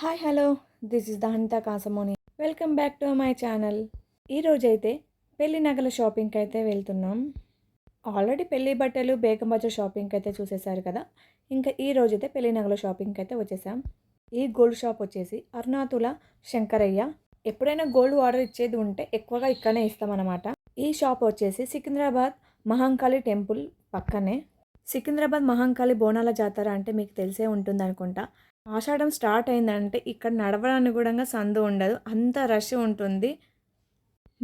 Hi hello. This is Danitha Kasamoni welcome back to my channel ఈరోజైతే పెళ్ళి నగల షాపింగ్కి అయితే వెళ్తున్నాం. ఆల్రెడీ పెళ్ళి బట్టలు బేగం బజార్ షాపింగ్కి అయితే చూసేశారు కదా. ఇంకా ఈ రోజైతే పెళ్ళి నగల షాపింగ్కి అయితే వచ్చేసాం. ఈ గోల్డ్ షాప్ వచ్చేసి అరుణాతుల శంకరయ్య. ఎప్పుడైనా గోల్డ్ ఆర్డర్ ఇచ్చేది ఉంటే ఎక్కువగా ఇక్కడనే ఇస్తామన్నమాట. ఈ షాప్ వచ్చేసి సికింద్రాబాద్ మహంకాళి టెంపుల్ పక్కనే. సికింద్రాబాద్ మహంకాళి బోనాల జాతర అంటే మీకు తెలిసే ఉంటుంది అనుకుంటా ఆషాఢం స్టార్ట్ అయిందంటే ఇక్కడ నడవడానికి కూడా సందు ఉండదు. అంత రష్ ఉంటుంది.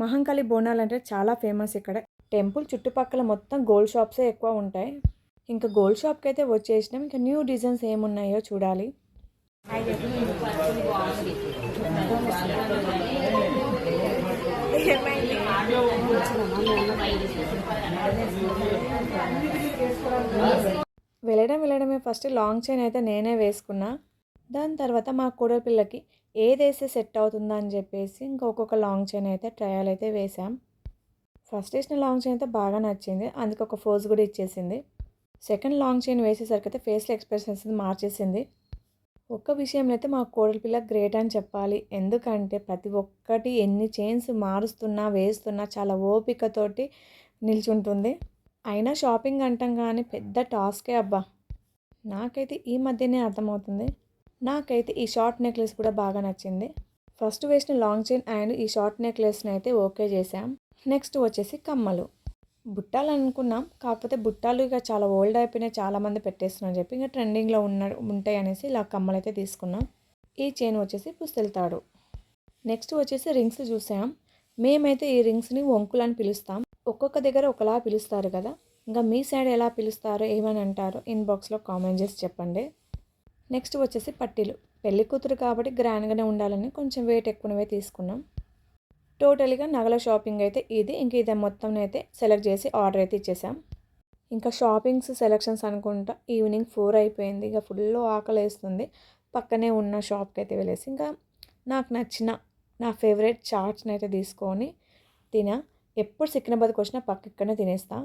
మహంకాళి బోనాలు అంటే చాలా ఫేమస్ ఇక్కడ. టెంపుల్ చుట్టుపక్కల మొత్తం గోల్డ్ షాప్సే ఎక్కువ ఉంటాయి. ఇంకా గోల్డ్ షాప్కి అయితే వచ్చేసినాం. ఇంకా న్యూ డిజైన్స్ ఏమున్నాయో చూడాలి. వెళ్ళడం వెళ్ళడమే. ఫస్ట్ లాంగ్ చైన్ అయితే నేనే వేసుకున్నా. దాని తర్వాత మా కోడల పిల్లకి ఏదేస్తే సెట్ అవుతుందా అని చెప్పేసి ఇంకొక లాంగ్ చైన్ అయితే ట్రయల్ అయితే వేసాం. ఫస్ట్ వేసిన లాంగ్ చైన్ అయితే బాగా నచ్చింది. అందుకు ఒక ఫోజ్ కూడా ఇచ్చేసింది. సెకండ్ లాంగ్ చైన్ వేసేసరికి అయితే ఫేస్లో ఎక్స్ప్రెషన్స్ మార్చేసింది. ఒక్క విషయంలో అయితే మా కోడలి పిల్ల గ్రేట్ అని చెప్పాలి. ఎందుకంటే ప్రతి ఒక్కటి ఎన్ని చైన్స్ మారుస్తున్నా వేస్తున్నా చాలా ఓపికతోటి నిల్చుంటుంది. అయినా షాపింగ్ అంటాం కానీ పెద్ద టాస్కే అబ్బా. నాకైతే ఈ మధ్యనే అర్థమవుతుంది. నాకైతే ఈ షార్ట్ నెక్లెస్ కూడా బాగా నచ్చింది. ఫస్ట్ వేసిన లాంగ్ చైన్ అండ్ ఈ షార్ట్ నెక్లెస్ని అయితే ఓకే చేసాం నెక్స్ట్ వచ్చేసి కమ్మలు. బుట్టాలు అనుకున్నాం కాకపోతే బుట్టాలు ఇక చాలా ఓల్డ్ అయిపోయినాయి చాలామంది పెట్టేస్తున్నారు చెప్పి ఇంకా ట్రెండింగ్లో ఉన్న ఉంటాయి అనేసి ఇలా కమ్మలు అయితే తీసుకున్నాం. ఈ చైన్ వచ్చేసి పుస్తెళ్తాడు నెక్స్ట్ వచ్చేసి రింగ్స్ చూసాం. మేమైతే ఈ రింగ్స్ని వంకులు అని పిలుస్తాం. ఒక్కొక్క దగ్గర ఒకలా పిలుస్తారు కదా. ఇంకా మీ సైడ్ ఎలా పిలుస్తారో ఏమని అంటారో ఇన్బాక్స్లో కామెంట్ చేసి చెప్పండి. నెక్స్ట్ వచ్చేసి పట్టీలు. పెళ్ళి కూతురు కాబట్టి గ్రాండ్గానే ఉండాలని కొంచెం వెయిట్ ఎక్కువనే తీసుకున్నాం. టోటల్గా నగల షాపింగ్ అయితే ఇది. ఇంక ఇది మొత్తం అయితే సెలెక్ట్ చేసి ఆర్డర్ అయితే ఇచ్చేసాం. ఇంకా షాపింగ్స్ సెలెక్షన్స్ అనుకుంటా ఈవినింగ్ ఫోర్ అయిపోయింది. ఇక ఫుల్ ఆకలి వేస్తుంది. పక్కనే ఉన్న షాప్కి అయితే వెళ్ళేసి ఇంకా నాకు నచ్చిన నా ఫేవరెట్ చాట్స్ని అయితే తీసుకొని తిన. ఎప్పుడు సికింద్రాబాద్కి వచ్చినా పక్క ఇక్కడనే తినేస్తా.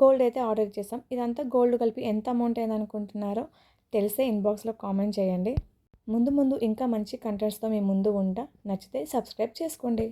గోల్డ్ అయితే ఆర్డర్ చేసాం. ఇదంతా గోల్డ్ కలిపి ఎంత అమౌంట్ అయింది అనుకుంటున్నారో తెలిసే ఇన్బాక్స్లో కామెంట్ చేయండి. ముందు ముందు ఇంకా మంచి కంటెంట్స్తో మీ ముందు ఉంటా. నచ్చితే సబ్స్క్రైబ్ చేసుకోండి.